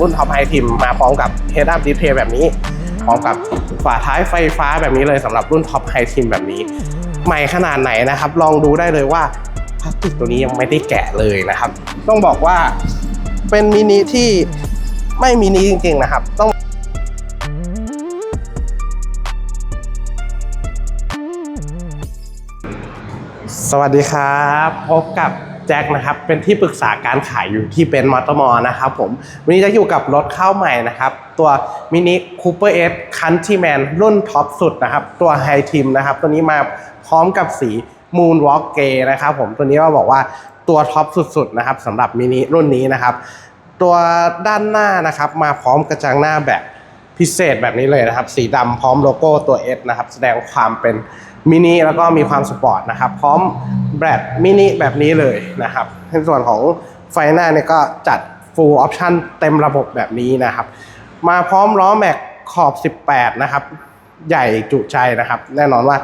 รุ่นท็อปไฮทิมมาพร้อมกับ Head Up Display แบบนี้ พร้อมกับฝาท้ายไฟฟ้าแบบนี้เลยสำหรับรุ่นท็อปไฮทิมแบบนี้ ใหม่ขนาดไหนนะครับ ลองดูได้เลยว่าพลาสติกตัวนี้ยังไม่ได้แกะเลยนะครับ ต้องบอกว่าเป็นมินิที่ไม่มินิจริงๆนะครับ ต้องสวัสดีครับ พบกับ แจ็คนะครับเป็นที่ปรึกษาการขายอยู่ที่เป็นมอเตอร์มอนะครับผมวันนี้จะอยู่กับรถเข้าใหม่นะครับ ตัวมินิคูเปอร์เอสคันที่แมนรุ่นท็อปสุดนะครับ ตัวไฮทิมนะครับ ตัวนี้มาพร้อมกับสีมูนวอล์กเกนะครับผมตัวนี้ก็บอกว่าตัวท็อปสุดๆนะครับสำหรับมินิรุ่นนี้นะครับ ตัวด้านหน้านะครับมาพร้อมกระจังหน้าแบบพิเศษแบบนี้เลยนะครับ สีดำพร้อมโลโก้ตัว S นะครับ แสดงความเป็น มินิแล้วก็มีความสปอร์ตนะครับ พร้อมแบตมินิแบบนี้เลยนะครับ ในส่วนของไฟหน้าเนี่ยก็จัด full option เต็มระบบแบบนี้นะครับ มาพร้อมล้อแม็กขอบ 18 นะครับ ใหญ่จุใจนะครับ แน่นอนว่า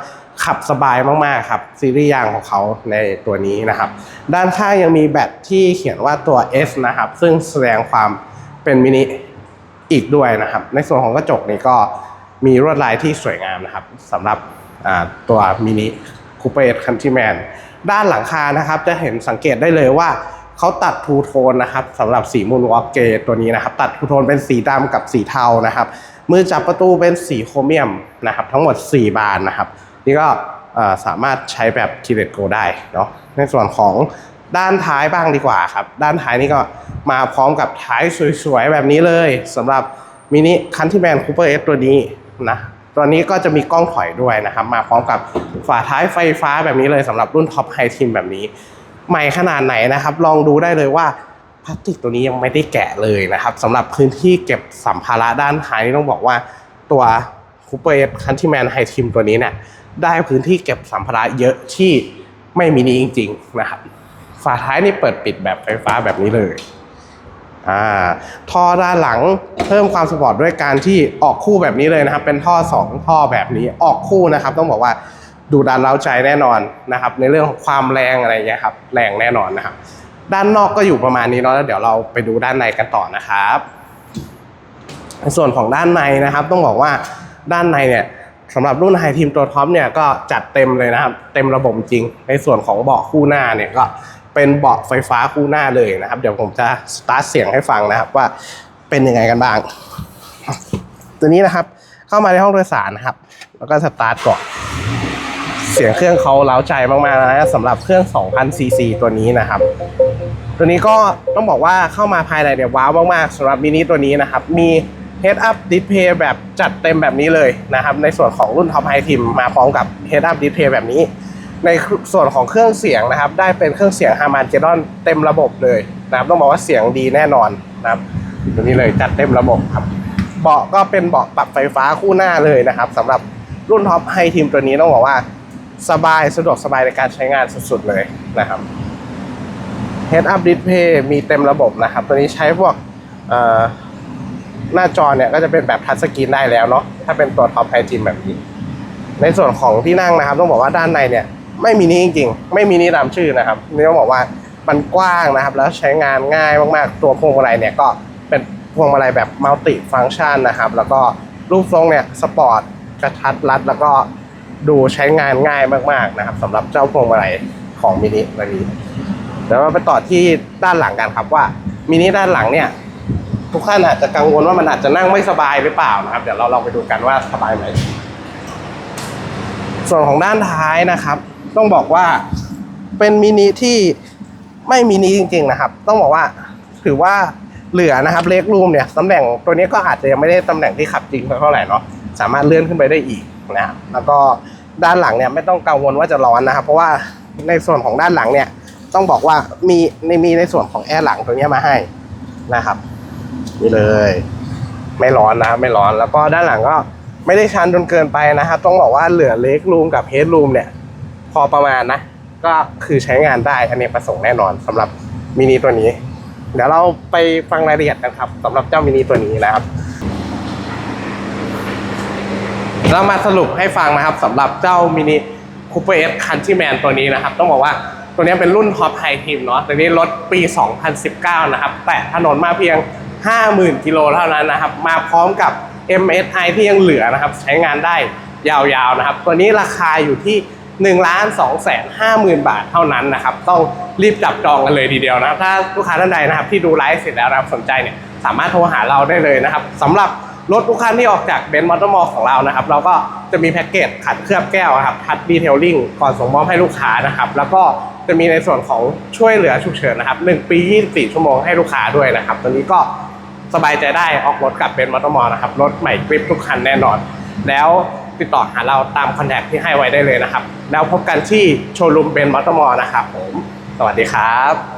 ขับสบายมาก ๆ ครับ ซีรีส์ยางของเขาในตัวนี้นะครับ ด้านข้างยังมีแบตที่เขียนว่าตัว S นะครับ ซึ่งแสดงความเป็นมินิอีกด้วยนะครับ ในส่วนของกระจกนี่ก็มีลวดลายที่สวยงามนะครับสำหรับ ตัวมินิคูเปอร์คันที่แมนด้านหลังคานะครับจะเห็นสังเกตได้เลยว่าเขาตัดทูโทนนะครับสำหรับสีมูนวอลเกตตัวนี้นะครับ ตัดทูโทนเป็นสีดำกับสีเทานะครับ มือจับประตูเป็นสีโครเมียมนะครับ ทั้งหมด 4 บานนะครับ นี่ก็สามารถใช้แบบทีเลตโกได้เนาะในส่วนของด้านท้ายบ้างดีกว่าครับ ด้านท้ายนี่ก็มาพร้อมกับท้ายสวยๆ แบบนี้เลยสำหรับมินิคันที่แมนคูเปอร์เอสตัวนี้นะ ตัวนี้ก็จะมีกล้องถอยด้วยนะครับ มาพร้อมกับฝาท้ายไฟฟ้าแบบนี้เลยสำหรับรุ่นท็อปไฮทิมแบบนี้ ใหม่ขนาดไหนนะครับ ลองดูได้เลยว่าพลาสติกตัวนี้ยังไม่ได้แกะเลยนะครับสำหรับพื้นที่เก็บสัมภาระด้านท้ายนี่ต้องบอกว่าตัวคูเปอร์คันที่แมนไฮทิมตัวนี้เนี่ยได้พื้นที่เก็บสัมภาระเยอะที่ไม่มีนี้จริง ๆ นะครับ ฝาท้ายนี่เปิดปิดแบบไฟฟ้าแบบนี้เลย อ่าท่อด้านหลังเพิ่มความสปอร์ตด้วยการที่ออกคู่แบบนี้เลยนะครับ เป็นท่อสองท่อแบบนี้ออกคู่นะครับ ต้องบอกว่าดูดันเล้าใจแน่นอนนะครับ ในเรื่องของความแรงอะไรอย่างเงี้ยครับแรงแน่นอนนะครับ ด้านนอกก็อยู่ประมาณนี้เนาะแล้วเดี๋ยวเราไปดูด้านในกันต่อนะครับในส่วนของด้านในนะครับ ต้องบอกว่าด้านในเนี่ยสำหรับรุ่นไฮทีมตัวท็อปเนี่ยก็จัดเต็มเลยนะครับ เต็มระบบจริง ในส่วนของเบาะคู่หน้าเนี่ยก็ เป็นเบาะไฟฟ้าคู่หน้าเลยนะครับ เดี๋ยวผมจะสตาร์ทเสียงให้ฟังนะครับว่าเป็นยังไงกันบ้าง ตัวนี้นะครับเข้ามาในห้องโดยสารนะครับ แล้วก็สตาร์ทก่อนเสียงเครื่องเขาเล้าใจมากๆนะสำหรับเครื่อง 2,000 ซีซีตัวนี้นะครับ ตัวนี้ก็ต้องบอกว่าเข้ามาภายในเนี่ยว้าวมากๆสำหรับมินิตัวนี้นะครับ มี Head Up Display แบบจัดเต็มแบบนี้เลยนะครับ ในส่วนของรุ่น Top High Team มาพร้อมกับ Head Up Display แบบนี้ ในส่วนของเครื่องเสียงนะครับ ได้เป็นเครื่องเสียง Harman Kardon เต็มระบบเลยนะครับต้องบอกว่าเสียงดีแน่นอนนะครับตัวนี้เลยจัดเต็มระบบครับเบาะก็เป็นเบาะปรับไฟฟ้าคู่หน้าเลยนะครับสำหรับรุ่น Top High Team ตัวนี้ต้องบอกว่าสบายสะดวกสบายในการใช้งานสุดๆเลยนะครับ Head Up Display มีเต็มระบบนะครับ ตัวนี้ใช้พวกหน้าจอเนี่ยก็จะเป็นแบบทัชสกรีนได้แล้วเนาะถ้าเป็นตัวท็อปไฮจิมแบบนี้ ในส่วนของที่นั่งนะครับ ต้องบอกว่าด้านในเนี่ย ไม่มีนี้จริงๆ ไม่มีนี้ตามชื่อนะครับนี่ต้องบอกว่ามันกว้างนะครับ แล้วใช้งานง่ายมากๆ ตัวพวงมาลัยเนี่ยก็เป็นพวงมาลัยแบบมัลติฟัง c t ชันนะครับ แล้วก็รูปทรงเนี่ยสปอร์ตกระทัดรัด แล้วก็ดูใช้งานง่ายมากๆนะครับสำหรับเจ้าพวงมาลัยของมินิตัวนี้เดี๋ยวเราไปต่อที่ด้านหลังกันครับว่ามินิด้านหลังเนี่ยทุกท่านอาจจะกังวลว่ามันอาจจะนั่งไม่สบายหรือเปล่านะครับ เดี๋ยวเราลองไปดูกันว่าสบายไหมส่วนของด้านท้ายนะครับ ต้องบอกว่าเป็นมินิที่ไม่มินิจริง ๆ นะครับ ต้องบอกว่าถือว่าเหลือนะครับเล็กรูมเนี่ยตำแหน่งตัวนี้ก็อาจจะยังไม่ได้ตำแหน่งที่ขับจริงเท่าไหร่เนาะสามารถเลื่อนขึ้นไปได้อีกนะแล้วก็ด้านหลังเนี่ยไม่ต้องกังวลว่าจะร้อนนะครับ เพราะว่าในส่วนของด้านหลังเนี่ยต้องบอกว่ามีในมีในส่วนของแอร์หลังตัวนี้มาให้นะครับนี่เลย ไม่ร้อนนะไม่ร้อนแล้วก็ด้านหลังก็ไม่ได้ชันจนเกินไปนะครับ ต้องบอกว่าเหลือเล็กรูมกับเฮดรูมเนี่ย พอประมาณนะ ก็คือใช้งานได้อันนี้ประสงค์แน่นอนสำหรับมินิตัวนี้ เดี๋ยวเราไปฟังรายละเอียดกันครับสำหรับเจ้ามินิตัวนี้นะครับ เรามาสรุปให้ฟังนะครับสำหรับเจ้ามินิคูเปอร์เอสคันที่แมนตัวนี้นะครับ ต้องบอกว่าตัวนี้เป็นรุ่นท็อปไฮทีมเนาะตัวนี้รถปี 2019 นะครับ แต่ถนนมาเพียง 50,000 กิโลเท่านั้นนะครับ มาพร้อมกับ MSI ที่ยังเหลือนะครับ ใช้งานได้ยาวๆนะครับ ตัวนี้ราคาอยู่ที่ 1ล้าน2แสน5หมื่นบาทเท่านั้นนะครับ ต้องรีบจับจองกันเลยทีเดียวนะครับ ถ้าลูกค้าท่านใดนะครับที่ดูไลฟ์เสร็จแล้วนะครับสนใจเนี่ยสามารถโทรหาเราได้เลยนะครับสำหรับรถทุกคันที่ออกจากเบนซ์มอเตอร์มอลของเรานะครับ เราก็จะมีแพ็กเกจขัดเคลือบแก้วครับทัดดีเทลลิ่งก่อนส่งมอบให้ลูกค้านะครับ แล้วก็จะมีในส่วนของช่วยเหลือฉุกเฉินนะครับ 1 ปี 24 ชั่วโมงให้ลูกค้าด้วยนะครับตัวนี้ก็สบายใจได้ออกรถกับเบนซ์มอเตอร์มอลนะครับรถใหม่กริปทุกคันแน่นอน แล้ว ติดต่อหาเราตามคอนแทคที่ให้ไว้ได้เลยนะครับ แล้วพบกันที่โชว์รูมเบนมอเตอร์มอลนะครับผม สวัสดีครับ